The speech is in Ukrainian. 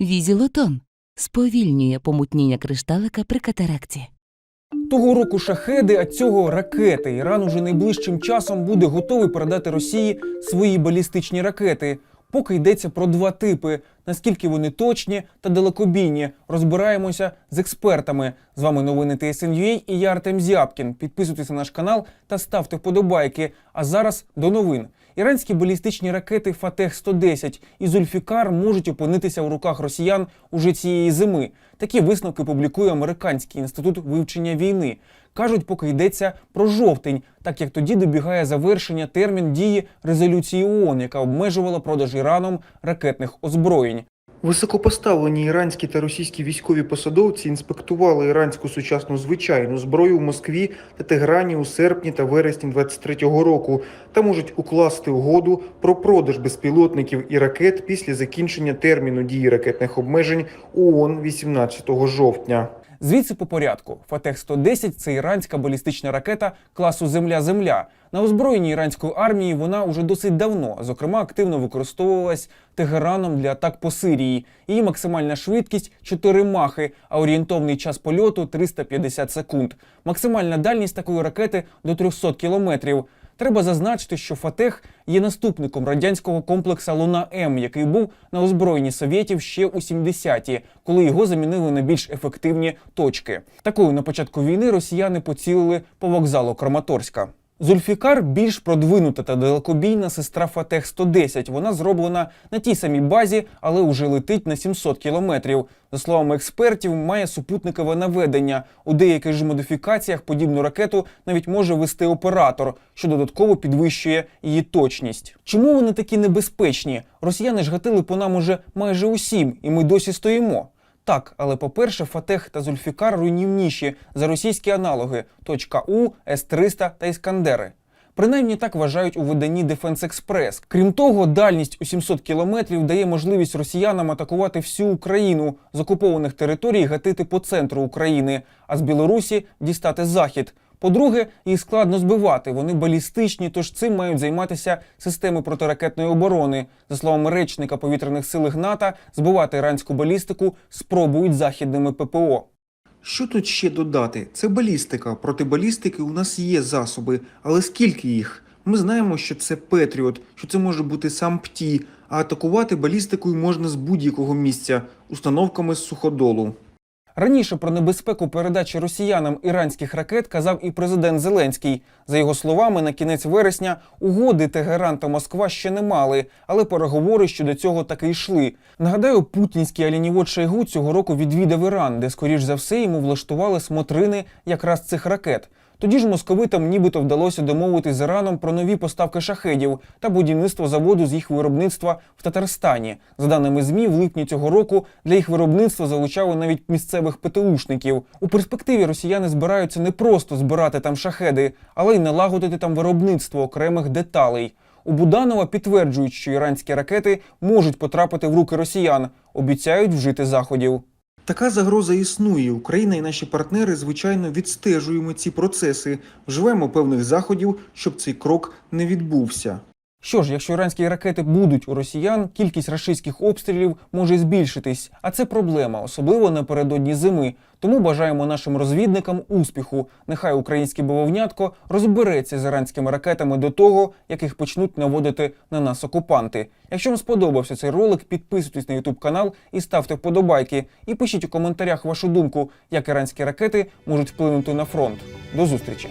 Візілотон сповільнює помутніння кришталика при катаракті. Того року шахеди, а цього ракети. Іран уже найближчим часом буде готовий передати Росії свої балістичні ракети. Поки йдеться про два типи: наскільки вони точні та далекобійні. Розбираємося з експертами. З вами новини ТСНЮА і я Артем Зябкін. Підписуйтесь на наш канал та ставте вподобайки. А зараз до новин. Іранські балістичні ракети Фатех 110 і Зульфікар можуть опинитися у руках росіян уже цієї зими. Такі висновки публікує Американський інститут вивчення війни. Кажуть, поки йдеться про жовтень, так як тоді добігає завершення термін дії резолюції ООН, яка обмежувала продаж Іраном ракетних озброєнь. Високопоставлені іранські та російські військові посадовці інспектували іранську сучасну звичайну зброю в Москві та Теграні у серпні та вересні 23-го року та можуть укласти угоду про продаж безпілотників і ракет після закінчення терміну дії ракетних обмежень ООН 18 жовтня. Звідси по порядку. Фатех 110 це іранська балістична ракета класу Земля-Земля. На озброєнні іранської армії вона уже досить давно, зокрема, активно використовувалась Тегераном для атак по Сирії. Її максимальна швидкість 4 махи, а орієнтовний час польоту 350 секунд. Максимальна дальність такої ракети до 300 кілометрів. Треба зазначити, що Фатех є наступником радянського комплекса Луна М, який був на озброєнні совєтів ще у 70-ті, коли його замінили на більш ефективні точки. Такою на початку війни росіяни поцілили по вокзалу Краматорська. Зульфікар більш продвинута та далекобійна сестра Фатех 110. Вона зроблена на тій самій базі, але уже летить на 700 кілометрів. За словами експертів, має супутникове наведення. У деяких ж модифікаціях подібну ракету навіть може вести оператор, що додатково підвищує її точність. Чому вони такі небезпечні? Росіяни ж гатили по нам уже майже усім, і ми досі стоїмо. Так, але по-перше, Фатех та Зульфікар руйнівніші за російські аналоги точка У, С-300 та Іскандери. Принаймні так вважають у виданні Defense Express. Крім того, дальність у 700 кілометрів дає можливість росіянам атакувати всю Україну з окупованих територій гатити по центру України, а з Білорусі дістати захід. По-друге, їх складно збивати. Вони балістичні, тож цим мають займатися системи протиракетної оборони. За словами речника повітряних сил НАТО, збивати іранську балістику спробують західними ППО. Що тут ще додати? Це балістика. Проти балістики у нас є засоби, але скільки їх? Ми знаємо, що це Петріот, що це може бути сам ПТІ, а атакувати балістикою можна з будь-якого місця установками з суходолу. Раніше про небезпеку передачі росіянам іранських ракет казав і президент Зеленський. За його словами, на кінець вересня угоди Тегеран та Москва ще не мали, але переговори щодо цього таки йшли. Нагадаю, путінський алінівод Шойгу цього року відвідав Іран, де, скоріш за все, йому влаштували смотрини якраз цих ракет. Тоді ж московитам нібито вдалося домовитись з Іраном про нові поставки шахедів та будівництво заводу з їх виробництва в Татарстані. За даними ЗМІ, в липні цього року для їх виробництва залучали навіть місцевих ПТУшників. У перспективі росіяни збираються не просто збирати там шахеди, але й налагодити там виробництво окремих деталей. У Буданова підтверджують, що іранські ракети можуть потрапити в руки росіян, обіцяють вжити заходів. Така загроза існує. Україна і наші партнери, звичайно, відстежуємо ці процеси, вживаємо певних заходів, щоб цей крок не відбувся. Що ж, якщо іранські ракети будуть у росіян, кількість рашистських обстрілів може збільшитись, а це проблема, особливо напередодні зими. Тому бажаємо нашим розвідникам успіху. Нехай українське бавовнятко розбереться з іранськими ракетами до того, як їх почнуть наводити на нас окупанти. Якщо вам сподобався цей ролик, підписуйтесь на YouTube канал і ставте вподобайки. І пишіть у коментарях вашу думку, як іранські ракети можуть вплинути на фронт. До зустрічі!